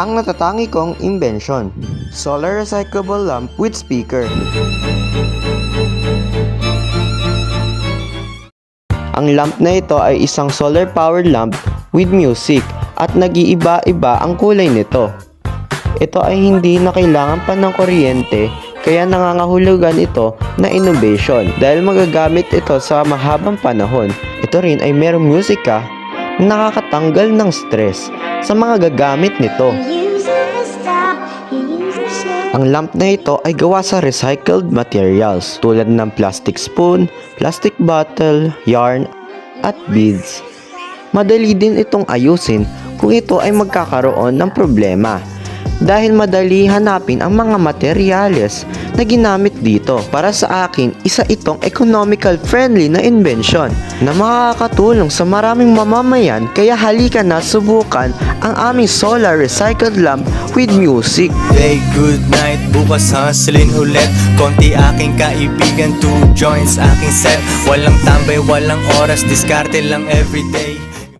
ang natatangi kong invention. Solar recyclable lamp with speaker. Ang lamp na ito ay isang solar powered lamp with music at nag-iiba-iba ang kulay nito. Ito ay hindi na kailangan pa ng kuryente kaya nangangahulugan ito na innovation dahil magagamit ito sa mahabang panahon. Ito rin ay merong musika nakakatanggal ng stress sa mga gagamit nito. Ang lamp na ito ay gawa sa recycled materials tulad ng plastic spoon, plastic bottle, yarn, at beads. Madali din itong ayusin kung ito ay magkakaroon ng problema dahil madali hanapin ang mga materyales na ginamit dito. Para sa akin, isa itong economical friendly na invention na makakatulong sa maraming mamamayan. Kaya halika na subukan ang aming solar recycled lamp with music. Day, good night, bukas hustling ulit. Konti aking kaibigan, two joints aking set. Walang tambay, walang oras, diskarte lang everyday